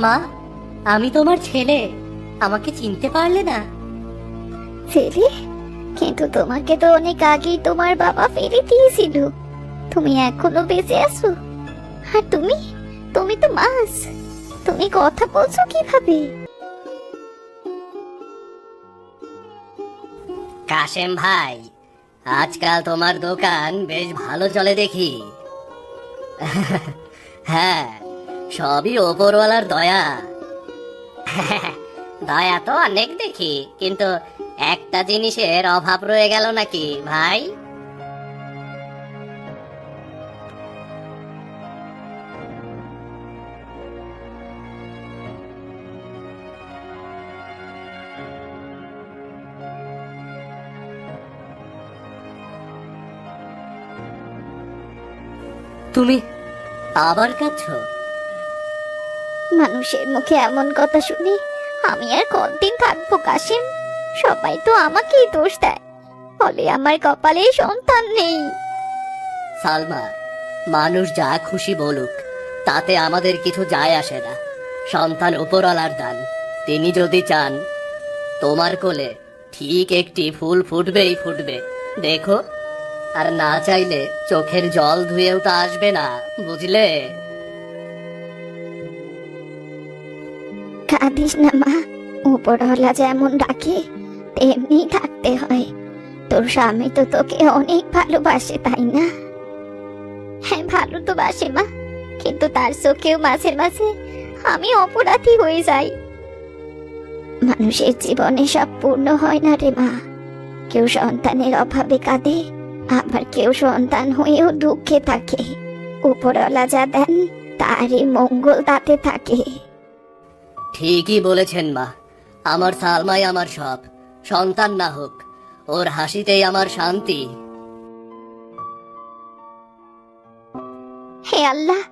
মা আমি তোমার ছেলে। আমাকে চিনতে পারলে না। ছেলে? কিন্তু তোমাকে তো অনেক আগেই তোমার বাবা ফেলে দিয়েছিল। তুমি এখনও বেঁচে আছো। আর তুমি? তুমি তো মাছ। তুমি কথা বলছো কীভাবে? কাশেম ভাই আজকাল তোমার দোকান বেশ ভালো চলে দেখি। হ্যাঁ সবই ওপরওয়ালার দয়া। দয়া তো অনেক দেখি কিন্তু একটা জিনিসের অভাব রয়ে গেল নাকি ভাই? তুমি আবার কাঁদছ? মানুষের মুখে এমন কথা শুনি আমি আর কতদিন থাকব কাশিম? সবাই তো আমাকেই দোষ দেয়। ফলে আমার কপালে সন্তান নেই। সালমা, মানুষ যা খুশি বলুক, তাতে আমাদের কিছু যায় আসে না। সন্তান উপরওয়ালার দান। তিনি যদি চান, তোমার কোলে ঠিক একটি ফুল ফুটবেই ফুটবে। দেখো, আর না চাইলে চোখের জল ধুয়েও তা আসবে না, বুঝলে? কাঁদিস না মা, উপরওয়ালা যেমন ডাকে, তেমনি থাকতে হয়। তোর স্বামী তো তোকে অনেক ভালোবাসে, তাই না? হ্যাঁ ভালো তো বাসে মা, কিন্তু তার চোখেও মাঝে মাঝে আমি অপরাধী হয়ে যাই। মানুষের জীবনে সব পূর্ণ হয় না রে মা। কেউ সন্তানের অভাবে কাঁদে, আবার কেউ সন্তান হয়েও দুঃখে থাকে। উপরওয়ালা যা দেন, তারই মঙ্গল তাতে থাকে। ঠিকই বলেছেন, মা। আমার সালমাই আমার সব। সন্তান না হোক, ওর হাসিতেই আমার শান্তি। হে আল্লাহ,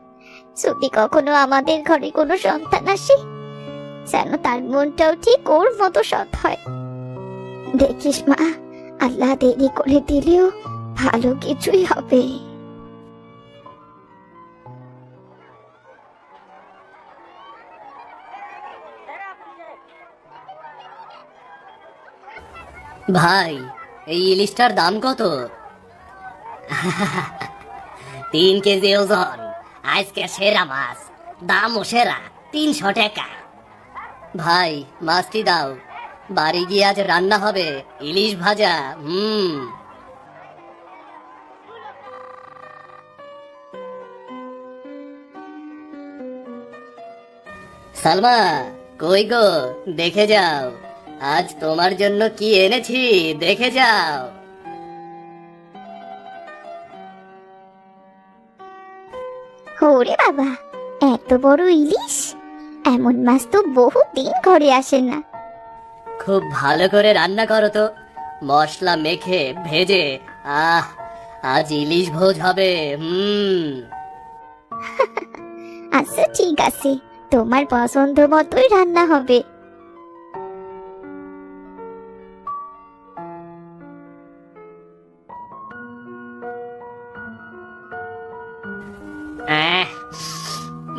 যদি কখনো আমাদের ঘরে কোনো সন্তান আসে, যেন তার মনটাও ঠিক ওর মতো সৎ হয়। দেখিস মা, আল্লাহ দেরি করে দিলেও ভালো কিছুই হবে। ভাই, এই ইলিশটার দাম কত? তিন কেজি ওজন, আজকে সেরা মাছ, দামও সেরা, তিনশো টাকা। ভাই, মাছটি দাও, বাড়ি গিয়ে আজ রান্না হবে, ইলিশ ভাজা, হুম। সালমা, কই গো, দেখে যাও। আজ তোমার জন্য কি এনেছি? দেখে যাও। ওরে বাবা এত বড় ইলিশ? এমন মাছ তো বহু দিন ঘরে আসে না। খুব ভালো করে রান্না করো তো। মশলা মেখে ভেজে আহ আজ ইলিশ ভোজ হবে হুম। আচ্ছা ঠিক আছে। তোমার পছন্দ মতোই রান্না হবে।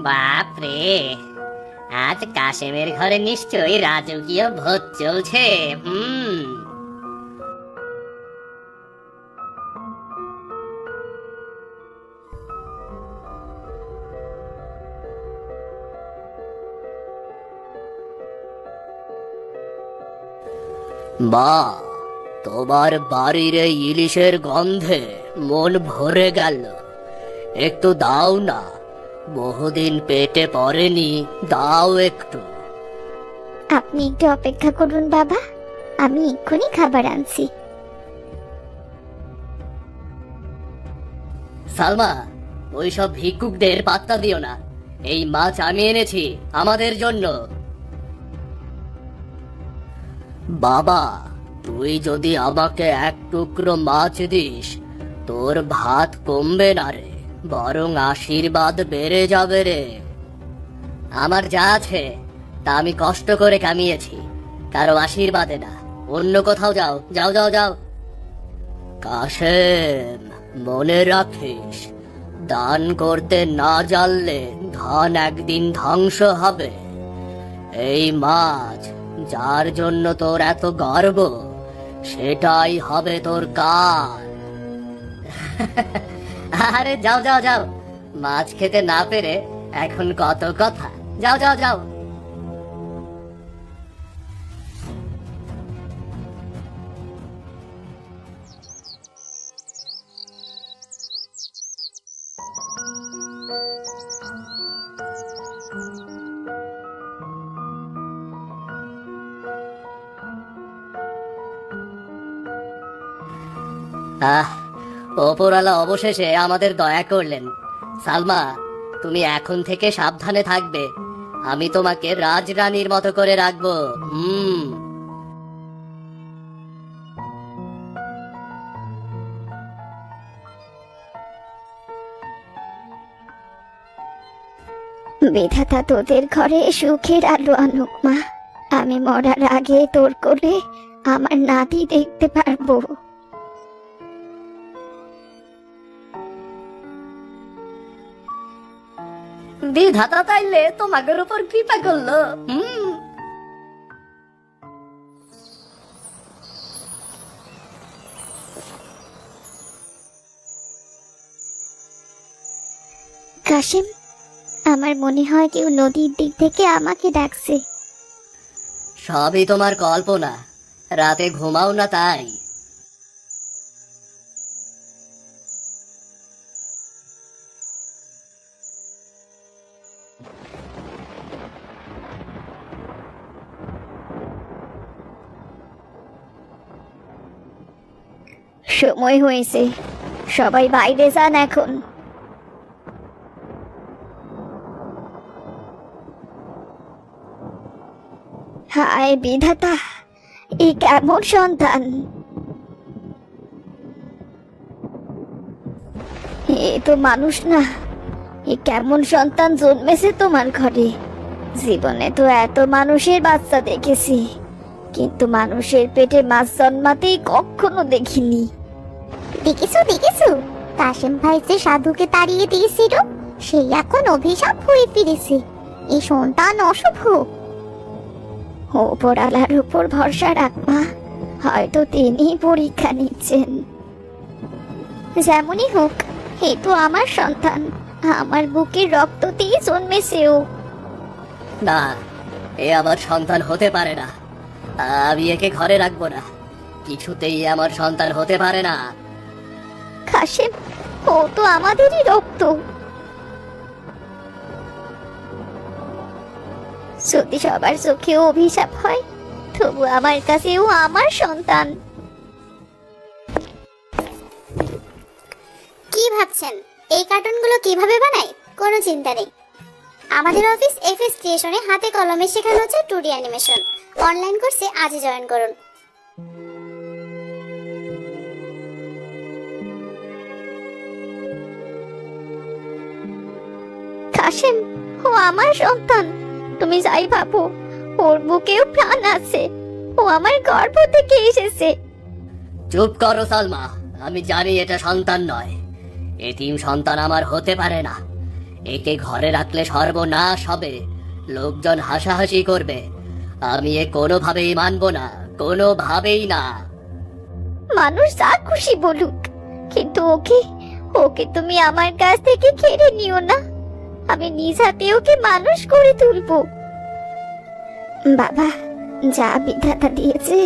বাপরে। আজ কাশেমের ঘরে নিশ্চয়ই রাজকীয় ভোজ চলছে বা তোমার বাড়ির ইলিশের গন্ধে মন ভরে গেল। একটু দাও না। বহুদিন পেটে পড়েনি দাও একটু। আপনি একটু অপেক্ষা করুন বাবা। আমি এক্ষুনি খাবার আনছি। সালমা ওই সব ভিক্ষুকদের পাত্তা দিও না। এই মাছ আমি এনেছি আমাদের জন্য। বাবা তুই যদি আমাকে এক টুকরো মাছ দিস তোর ভাত কমবে না রে। বরং আশীর্বাদ বেড়ে যাবে রে। আমার যা আছে, তা আমি কষ্ট করে কামিয়েছি। কারও আশীর্বাদে না, অন্য কোথাও যাও যাও যাও যাও। কাশেম, মনে রাখিস, দান করতে না জানলে ধন একদিন ধ্বংস হবে। এই মাছ, যার জন্য তোর এত গর্ব, সেটাই হবে তোর কাল। আরে যাও যাও যাও। মাছ খেতে না পেরে এখন কত কথা। যাও যাও যাও। ওপরওয়ালা অবশেষে আমাদের দয়া করলেন। সালমা, তুমি এখন থেকে সাবধানে থাকবে। আমি তোমাকে রাজরানীর মতো করে রাখব। হুম। বিধাতা তোদের ঘরে সুখের আলো আনুক, মা। আমি মরার আগে তোর করে আমার নাতি দেখতে পারব। বিধাতা তাইলে তোমাদের উপর কৃপা করল। হুম। কাশিম আমার মনে হয় কেউ নদীর দিক থেকে আমাকে ডাকছে। সবই তোমার কল্পনা। রাতে ঘুমাও না তাই। সময় হয়েছে। সবাই বাইরে যান এখন। হায় বিধাতা, এ কেমন সন্তান? এ তো মানুষ না, এ কেমন সন্তান জন্মেছে তোমার ঘরে? জীবনে তো এত মানুষের বাচ্চা দেখেছি, কিন্তু মানুষের পেটে মাছ জন্মাতেই কখনো দেখিনি। দেখেছ দেখেছ? কাশেম ভাই যে সাধুকে তাড়িয়ে দিয়েছিল, সেই এখন অভিশাপ হয়ে ফিরেছে। এই সন্তান অশুভ। ওপরালার উপর ভরসা রাখবা হয়তো তিনি পরীক্ষা নিচ্ছেন। যেমনই হোক এ তো আমার সন্তান। আমার বুকের রক্ততেই জন্মেছে ও না, এ আমার সন্তান হতে পারে না। আমি একে ঘরে রাখব না। কিছুতেই আমার সন্তান হতে পারে না। কাশেম ও তো আমাদেরই রক্ত। যদি সবার চোখে অভিশাপ হয়, তবু আমার কাছে ও আমার সন্তান। কি ভাবছেন? এই কার্টুনগুলো কীভাবে বানায়? কোনো চিন্তা নেই। আমাদের অফিস এফএস ক্রিয়েশনে হাতে কলমে শেখানো হচ্ছে টুডি অ্যানিমেশন। অনলাইন কোর্সে আজই জয়েন করুন। কাশেম ও আমার সন্তান। তুমি যাই ভাবো ওর বুকেও প্রাণ আছে। ও আমার গর্ভ থেকে এসেছে। চুপ করো সালমা আমি জানি এটা সন্তান নয়। এতিম সন্তান আমার হতে পারে না। একে ঘরে রাখলে সর্বনাশ হবে। লোকজন হাসাহাসি করবে। আমি এ কোনোভাবেই মানব না কোনোভাবেই না। মানুষ যা খুশি বলুক কিন্তু ওকে ওকে তুমি আমার কাছ থেকে কেড়ে নিও না। আমি নিজ হাতে ওকে মানুষ করে তুলবো। বাবা, যা বিধাতা দিয়েছে,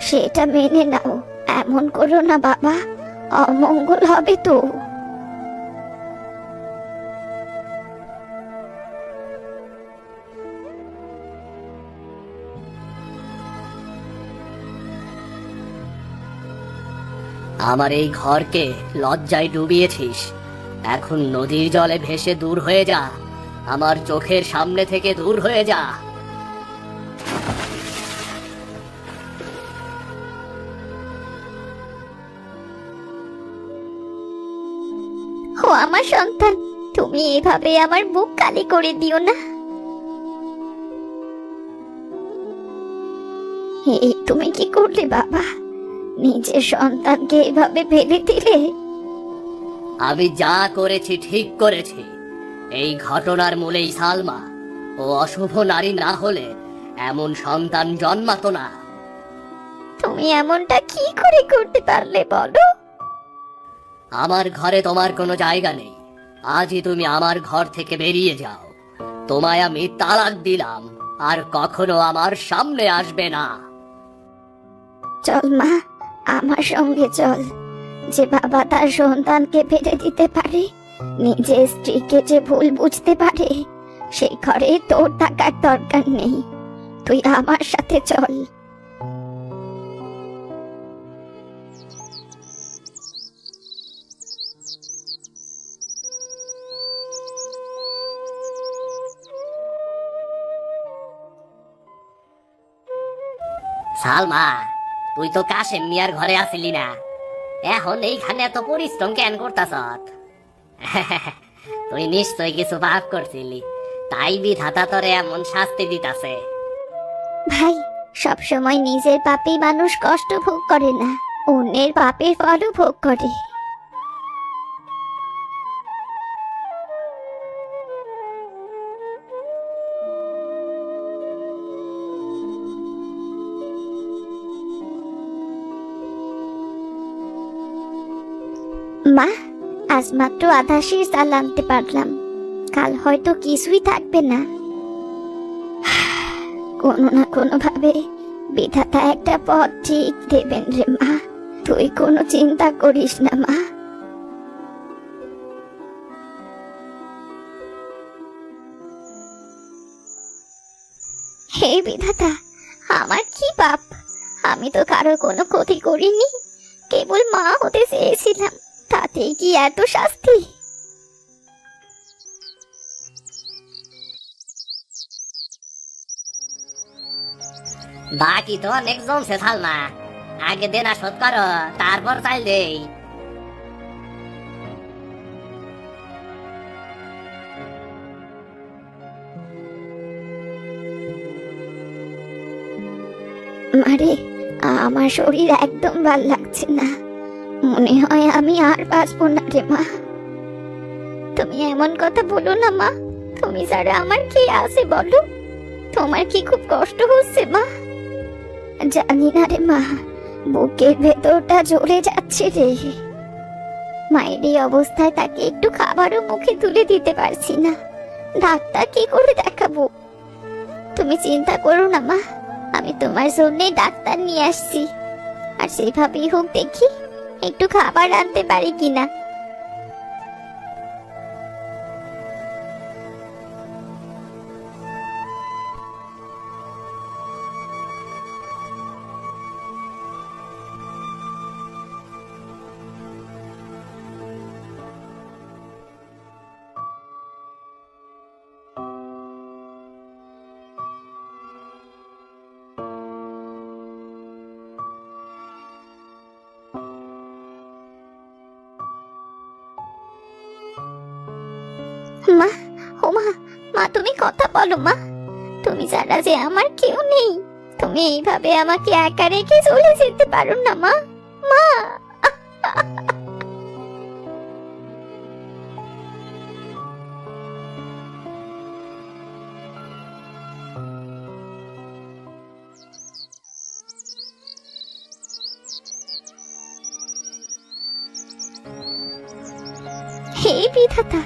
সেটা মেনে নাও। এমন করো না বাবা, অমঙ্গল হবে তো। আমার এই ঘরকে লজ্জায় ডুবিয়েছিস। এখন নদীর জলে ভেসে দূর হয়ে যা। আমার চোখের সামনে থেকে দূর হয়ে যা। ও আমার সন্তান, তুমি এভাবে আমার বুক কালি করে দিও না। এই তুমি কি করলে বাবা? নিজের সন্তানকে এভাবে ফেলে দিলে? আমি যা করেছি ঠিক করেছি। এই ঘটনার মূলেই সালমা ও অশুভ নারী না হলে এমন সন্তান জন্মাতো না। তুমি এমনটা কি করে করতে পারলে বলো? আমার ঘরে তোমার কোনো জায়গা নেই। আজই তুমি আমার ঘর থেকে বেরিয়ে যাও। তোমায় আমি তালাক দিলাম আর কখনো আমার সামনে আসবে না। চল মা আমার সঙ্গে চল। যে বাবা তার সন্তানকে ফেলে দিতে পারে, নিজের স্ত্রীকে যে ভুল বুঝতে পারে, সেই ঘরে তোর থাকার দরকার নেই। তুই আমার সাথে চল। সালমা, তুই তো কাশেম মিয়ার ঘরে আসিলি না। এখন এইখানে এত পরিশ্রম কেন করতাস তুই নিশ্চয় কিছু পাপ করছিলি। তাই বিধাতা তোরে এমন শাস্তি দিতাছে। ভাই সব সময় নিজের পাপে মানুষ কষ্ট ভোগ করে না। অন্যের পাপের ফলও ভোগ করে। মা, আজ মাত্র আধা শীষ চাল আনতে পারলাম। কাল হয়তো কিছুই থাকবে না। কোনো না কোনো ভাবে বিধাতা একটা পথ ঠিক দেবেন রে মা। তুই কোনো চিন্তা করিস না মা। হে বিধাতা, আমার কি পাপ? আমি তো কারও কোনো ক্ষতি করিনি। কেবল মা হতে চেয়েছিলাম। তাতেই কি এত শাস্তি? বাকি তো অনেক জমছে সালমা। আগে দেনা শোধ করো তারপর চাইল দেই। মারে আমার শরীর একদম ভালো লাগছে না। মনে হয় আমি আর বাঁচবো না রে মা। তুমি এমন কথা বলো না মা। তুমি ছাড়া আমার কে আছে বলো। তোমার কি খুব কষ্ট হচ্ছে মা। জানি না রে মা, বুকের ভেতরটা জ্বলে যাচ্ছে রে। মায়ের এই অবস্থায় তাকে একটু খাবারও মুখে তুলে দিতে পারছি না। ডাক্তার কি করে দেখাবো? তুমি চিন্তা করো না মা, আমি তোমার জন্য ডাক্তার নিয়ে আসছি। আর সেভাবেই হোক দেখি। একটু খাবার আনতে পারি কিনা? বলো মা, তুমি ছাড়া যে আমার কেউ নেই। তুমি এইভাবে আমাকে একা রেখে চলে যেতে পারো না মা মা। হে বিধাতা,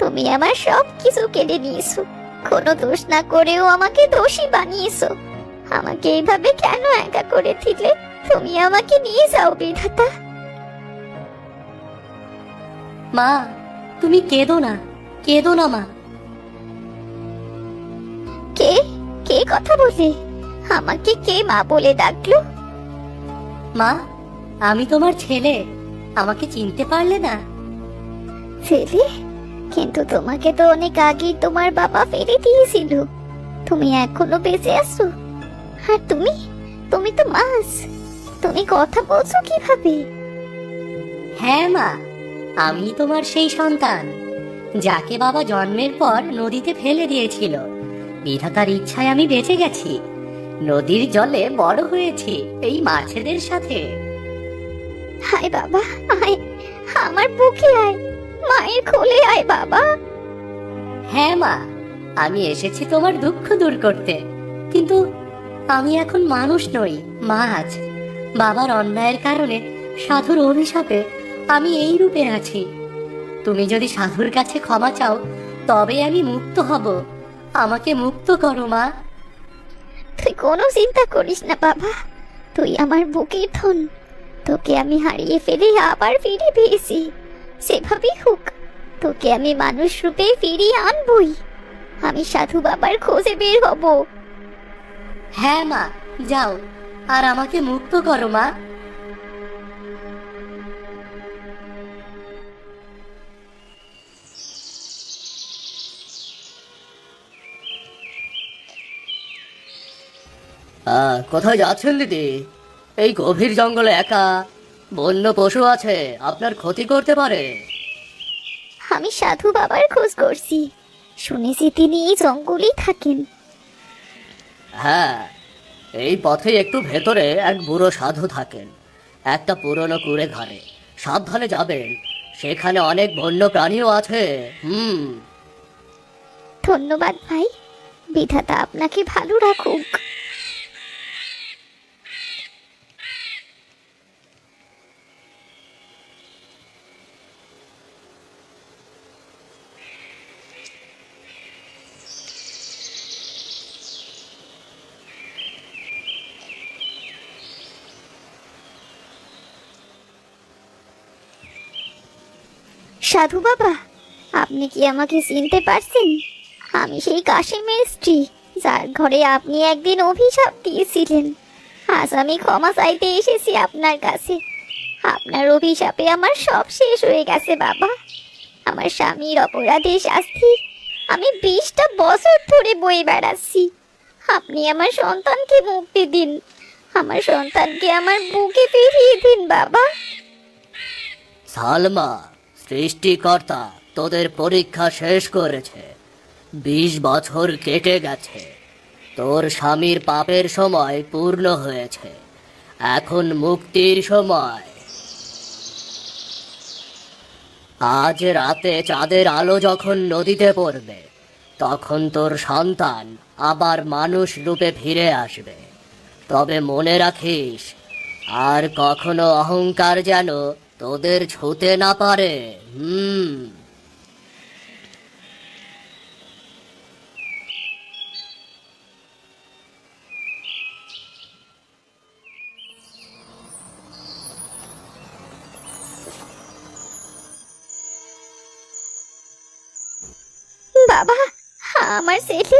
তুমি আমার সব কিছু কেড়ে নিয়েছো। কোনো দোষ না করেও আমাকে দোষী বানিয়েছো। আমাকে এইভাবে কেন একা করে দিলে? তুমি আমাকে নিয়ে যাও বিধাতা। মা তুমি কেঁদো না কেঁদো না মা। কে? কে কথা বলে? আমাকে কে মা বলে ডাকলো? মা আমি তোমার ছেলে আমাকে চিনতে পারলে না। ছেলে? কিন্তু তোমাকে তো অনেক আগেই তোমার বাবা ফেলে দিয়েছিল। তুমি এখনও বেঁচে আছো। আর তুমি? তুমি তো মাছ। তুমি কথা বলছো কীভাবে? হ্যাঁ মা আমি তোমার সেই সন্তান যাকে বাবা জন্মের পর নদীতে ফেলে দিয়েছিল। বিধাতার ইচ্ছায় আমি বেঁচে গেছি। নদীর জলে বড় হয়েছি এই মাছেদের সাথে। হায় বাবা আয় আমার বুকে আয়। মায়ের কোলে আয় বাবা। হ্যাঁ মা আমি এসেছি তোমার দুঃখ দূর করতে। কিন্তু আমি এখন মানুষ নই মা মাছ বাবার অন্যায়ের কারণে সাধুর অভিশাপে আমি এই রূপে আছি। তুমি যদি সাধুর কাছে ক্ষমা চাও তবে আমি মুক্ত হব। আমাকে মুক্ত করো মা। তুই কোনো চিন্তা করিস না বাবা। তুই আমার বুকের ধন। তোকে আমি হারিয়ে ফেলে আবার ফিরে পেয়েছি। সেভাবেই হোক তোকে আমি মানুষ রূপে ফিরিয়ে আনবই। আমি সাধু বাবার খোঁজে বের হব। হ্যাঁ মা যাও আর আমাকে মুক্ত করো মা। কোথায় যাচ্ছেন দিদি? এই গভীর জঙ্গলে একা। বন্য পশু আছে আপনার ক্ষতি করতে পারে। আমি সাধু বাবার খোঁজ করছি। শুনেছি তিনি এই জঙ্গলেই থাকেন। হ্যাঁ এই পথে একটু ভেতরে এক বুড়ো সাধু থাকেন। একটা পুরনো কুড়ে ঘরে। সাবধানে যাবেন। সেখানে অনেক বন্য প্রাণীও আছে। হুম। ধন্যবাদ ভাই। বিধাতা আপনাকে ভালো রাখুক। সাধু বাবা, আপনি কি আমাকে চিনতে পারছেন? আমি সেই কাশিমের স্ত্রী যার ঘরে আপনি একদিন অভিশাপ দিয়েছিলেন। আজ আমি ক্ষমা চাইতে এসেছি আপনার কাছে। আপনার অভিশাপে আমার সব শেষ হয়ে গেছে বাবা। আমার স্বামীর অপরাধে শাস্তি আমি বিশটা বছর ধরে বয়ে বেড়াচ্ছি। আপনি আমার সন্তানকে মুক্তি দিন। আমার সন্তানকে আমার বুকে ফিরিয়ে দিন বাবা। সালমা সৃষ্টিকর্তা তোদের পরীক্ষা শেষ করেছে। বিশ বছর কেটে গেছে। তোর স্বামীর পাপের সময় পূর্ণ হয়েছে। এখন মুক্তির সময়। আজ রাতে চাঁদের আলো যখন নদীতে পড়বে, তখন তোর সন্তান আবার মানুষ রূপে ফিরে আসবে। তবে মনে রাখিস, আর কখনো অহংকার যেন তোদের ছুতে না পারে হুম। বাবা আমার ছেলে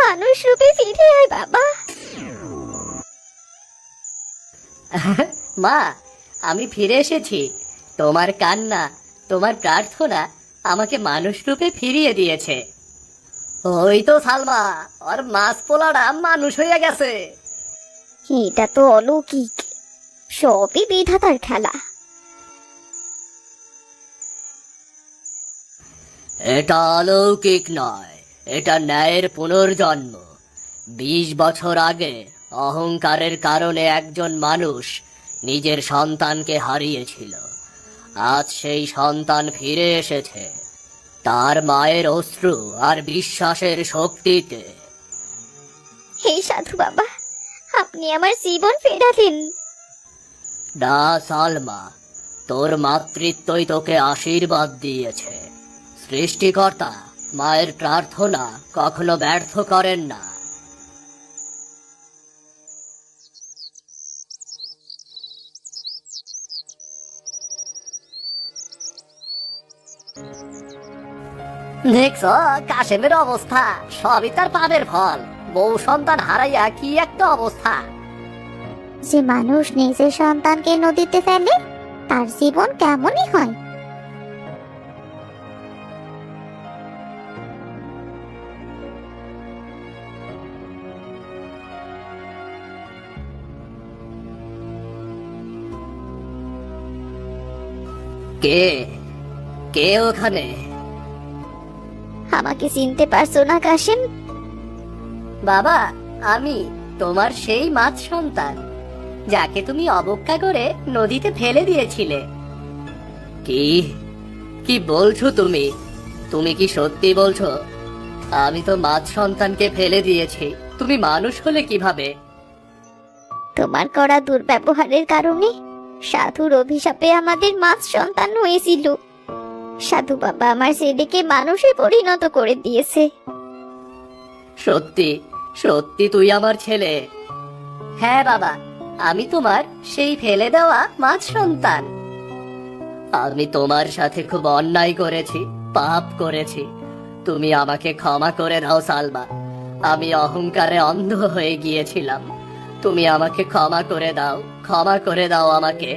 মানুষ রূপে ফিরে আয় বাবা। মা আমি ফিরে এসেছি। তোমার কান্না তোমার প্রার্থনা আমাকে মানুষ রূপে ফিরিয়ে দিয়েছে। ওই তো সালমা ওর মাছ পোলাটা মানুষ হয়ে গেছে। এটা তো অলৌকিক। সবই বিধাতার খেলা। এটা অলৌকিক নয় এটা ন্যায়ের পুনর্জন্ম। বিশ বছর আগে অহংকারের কারণে একজন মানুষ নিজের সন্তানকে হারিয়েছিল। আজ সেই সন্তান ফিরে এসেছে। তার মায়ের অশ্রু আর বিশ্বাসের শক্তিতে। হে সাধু বাবা আপনি আমার জীবন ফেরালেন না সালমা তোর মাতৃত্বই তোকে আশীর্বাদ দিয়েছে। সৃষ্টিকর্তা মায়ের প্রার্থনা কখনো ব্যর্থ করেন না। দেখছ কাশেমের অবস্থা সবই তার পাপের ফল। বউ সন্তান হারাইয়া কি একটা অবস্থা। যে মানুষ নিজের সন্তানকে নদীতে ফেলে তার জীবন কেমনই হয়? কে? কে ওখানে? আমাকে চিনতে পারছ না কাশিম? বাবা আমি তোমার সেই মাছ সন্তান যাকে তুমি অবজ্ঞা করে নদীতে ফেলে দিয়েছিলে। কি? কি বলছো তুমি? তুমি কি সত্যি বলছো? আমি তো মাছ সন্তানকে ফেলে দিয়েছি তুমি মানুষ হলে কীভাবে? তোমার করা দুর্ব্যবহারের কারণে সাধুর অভিশাপে আমাদের মাছ সন্তান হয়েছিল। সাধু বাবা আমার ছেলেকে মানুষে পরিণত করে দিয়েছে। সত্যি সত্যি তুই আমার ছেলে। হ্যাঁ বাবা আমি তোমার সেই ফেলে দেওয়া মাছ সন্তান। আমি তোমার সাথে খুব অন্যায় করেছি পাপ করেছি। তুমি আমাকে ক্ষমা করে দাও সালমা। আমি অহংকারে অন্ধ হয়ে গিয়েছিলাম। তুমি আমাকে ক্ষমা করে দাও ক্ষমা করে দাও আমাকে।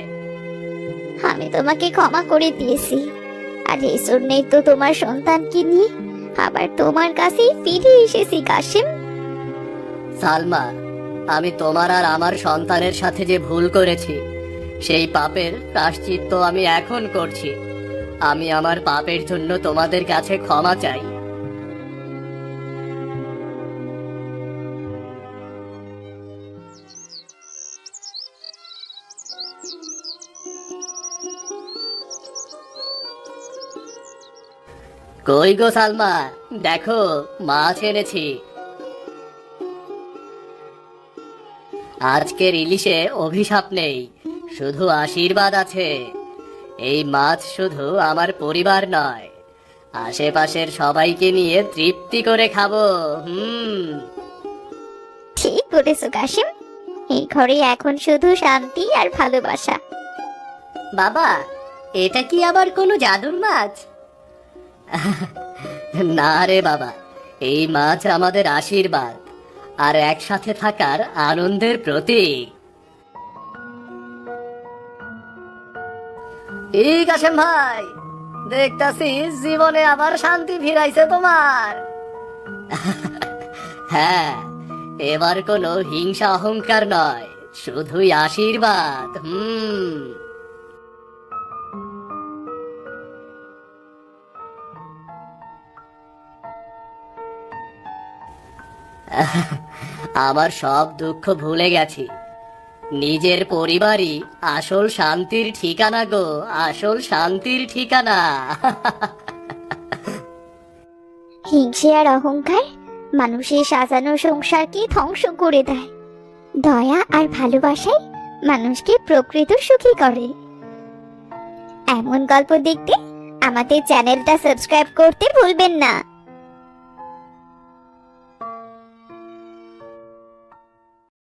আমি তোমাকে ক্ষমা করে দিয়েছি। আর এই জন্যই তো তোমার সন্তানকে নিয়ে আবার তোমার কাছেই ফিরে এসেছি, কাশিম। সালমা, আমি তোমার আর আমার সন্তানের সাথে যে ভুল করেছি, সেই পাপের প্রাশ্চিত্য আমি এখন করছি। আমি আমার পাপের জন্য তোমাদের কাছে ক্ষমা চাই। কই গো সালমা? দেখো মাছ এনেছি। আজকের ইলিশে অভিশাপ নেই শুধু আশীর্বাদ আছে। এই মাছ শুধু আমার পরিবার নয় আশেপাশের সবাইকে নিয়ে তৃপ্তি করে খাব হুম। ঠিক বলেছ কাশিম। এই ঘরে এখন শুধু শান্তি আর ভালোবাসা। বাবা এটা কি আবার কোনো জাদুর মাছ? না রে বাবা, এই মাছ আমাদের আশীর্বাদ, আর একসাথে থাকার আনন্দের প্রতীক। ঠিক আছে ভাই, দেখতাছি জীবনে আবার শান্তি ফিরাইছে তোমার। হ্যাঁ এবার কোনো হিংসা অহংকার নয়, শুধুই আশীর্বাদ, হুম। আমার সব দুঃখ ভুলে গেছি। নিজের পরিবারই আসল শান্তির ঠিকানা গো, আসল শান্তির ঠিকানা। হিংসে আর অহংকার, মানুষের সাজানো সংসারকে ধ্বংস করে দেয়। দয়া আর ভালোবাসাই মানুষকে প্রকৃত সুখী করে। এমন গল্প দেখতে আমাদের চ্যানেলটা সাবস্ক্রাইব করতে ভুলবেন না।